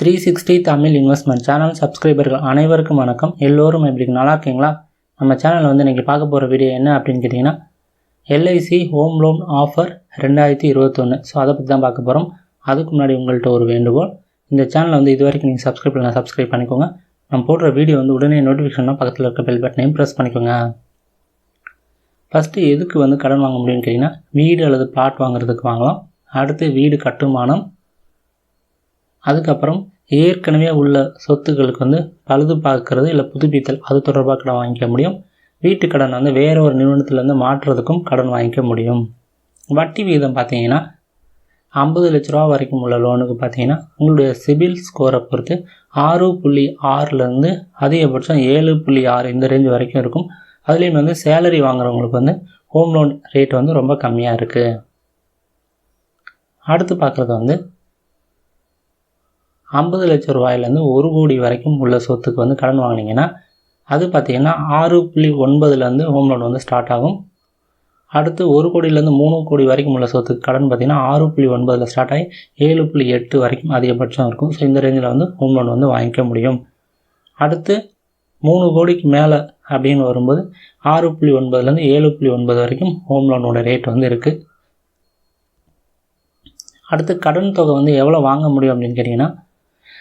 Three sixty Tamil investment channel சப்ஸ்கிரைபர்கள் அனைவருக்கும் வணக்கம். எல்லோரும் எப்படி நல்லா இருக்கீங்களா? நம்ம சேனலில் வந்து இன்றைக்கி பார்க்க போகிற வீடியோ என்ன அப்படின்னு கேட்டிங்கன்னா எல்ஐசி ஹோம் லோன் ஆஃபர் ரெண்டாயிரத்தி இருபத்தொன்று ஸோ அதை பற்றி தான் பார்க்க போகிறோம் அதுக்கு முன்னாடி உங்கள்கிட்ட ஒரு வேண்டுகோள். இந்த சேனலை வந்து இது வரைக்கும் நீங்கள் சப்ஸ்கிரைப் பண்ணலாம் சப்ஸ்கிரைப் பண்ணிக்கோங்க. நம்ம போடுற வீடியோ வந்து உடனே நோட்டிஃபிகேஷனாக பக்கத்தில் இருக்க பெல் பட்டனையும் ப்ரெஸ் பண்ணிக்கோங்க. ஃபஸ்ட்டு எதுக்கு வந்து கடன் வாங்க முடியும்னு கேட்டிங்கன்னா வீடு அல்லது பிளாட் வாங்குறதுக்கு வாங்கலாம். அடுத்து வீடு கட்டுமானம் அதுக்கப்புறம் ஏற்கனவே உள்ள சொத்துக்களுக்கு வந்து பழுது பார்க்கறது இல்லை புதுப்பித்தல் அது தொடர்பாக கடன் வாங்கிக்க முடியும். வீட்டு கடன் வந்து வேற ஒரு நிறுவனத்துலேருந்து மாற்றுறதுக்கும் கடன் வாங்கிக்க முடியும். வட்டி விகிதம் பார்த்தீங்கன்னா ஐம்பது லட்ச ரூபா வரைக்கும் உள்ள லோனுக்கு பார்த்தீங்கன்னா உங்களுடைய சிபில் ஸ்கோரை பொறுத்து ஆறு புள்ளி ஆறுலேருந்து அதிகபட்சம் ஏழு புள்ளி ஆறு இந்த ரேஞ்ச் வரைக்கும் இருக்கும். அதுலேயும் வந்து சேலரி வாங்குறவங்களுக்கு வந்து ஹோம் லோன் ரேட் வந்து ரொம்ப கம்மியாக இருக்குது அடுத்து பார்க்குறது வந்து ஐம்பது லட்சம் ரூபாயிலேருந்து ஒரு கோடி வரைக்கும் உள்ள சொத்துக்கு வந்து கடன் வாங்கினீங்கன்னா அது பார்த்திங்கன்னா ஆறு புள்ளி ஒன்பதுலேருந்து ஹோம் லோன் வந்து ஸ்டார்ட் ஆகும். அடுத்து ஒரு கோடியிலேருந்து மூணு கோடி வரைக்கும் உள்ள சொத்துக்கு கடன் பார்த்திங்கன்னா ஆறு புள்ளி ஒன்பதில் ஸ்டார்ட் ஆகி ஏழு புள்ளி எட்டு வரைக்கும் அதிகபட்சம் இருக்கும். ஸோ இந்த ரேஞ்சில் வந்து ஹோம் லோன் வந்து வாங்கிக்க முடியும். அடுத்து மூணு கோடிக்கு மேலே அப்படின்னு வரும்போது ஆறு புள்ளி ஒன்பதுலேருந்து ஏழு புள்ளி ஒன்பது வரைக்கும் ஹோம் லோனோட ரேட் வந்து இருக்குது அடுத்து கடன் தொகை வந்து எவ்வளோ வாங்க முடியும் அப்படின்னு கேட்டிங்கன்னா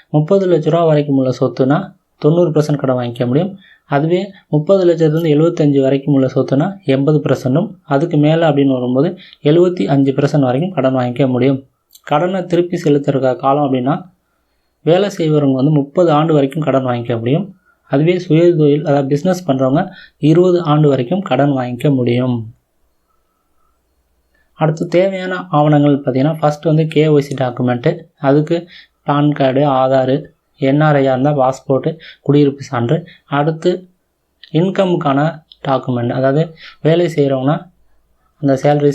முப்பது லட்ச ரூபா வரைக்கும் உள்ள சொத்துனா தொண்ணூறு பர்சன்ட் கடன் வாங்கிக்க முடியும். அதுவே முப்பது லட்சத்துலேருந்து எழுபத்தஞ்சு வரைக்கும் உள்ள சொத்துனா எண்பது பர்சன்ட்டும் அதுக்கு மேலே அப்படின்னு வரும்போது எழுபத்தி அஞ்சு பர்சன்ட் வரைக்கும் கடன் வாங்கிக்க முடியும். கடனை திருப்பி செலுத்துறக்க காலம் அப்படின்னா வேலை செய்வவங்க வந்து முப்பது ஆண்டு வரைக்கும் கடன் வாங்கிக்க முடியும். அதுவே சுய தொழில் அதாவது பிஸ்னஸ் பண்ணுறவங்க இருபது ஆண்டு வரைக்கும் கடன் வாங்கிக்க முடியும். அடுத்து தேவையான ஆவணங்கள் பார்த்திங்கன்னா ஃபஸ்ட்டு வந்து கேஒய்சி டாக்குமெண்ட்டு அதுக்கு பான் கார்டு ஆதாரு என்ஆர்ஐயாக இருந்தால் பாஸ்போர்ட்டு குடியிருப்பு சான்று. அடுத்து இன்கமுக்கான டாக்குமெண்ட் அதாவது வேலை செய்கிறவங்கன்னா அந்த சேலரி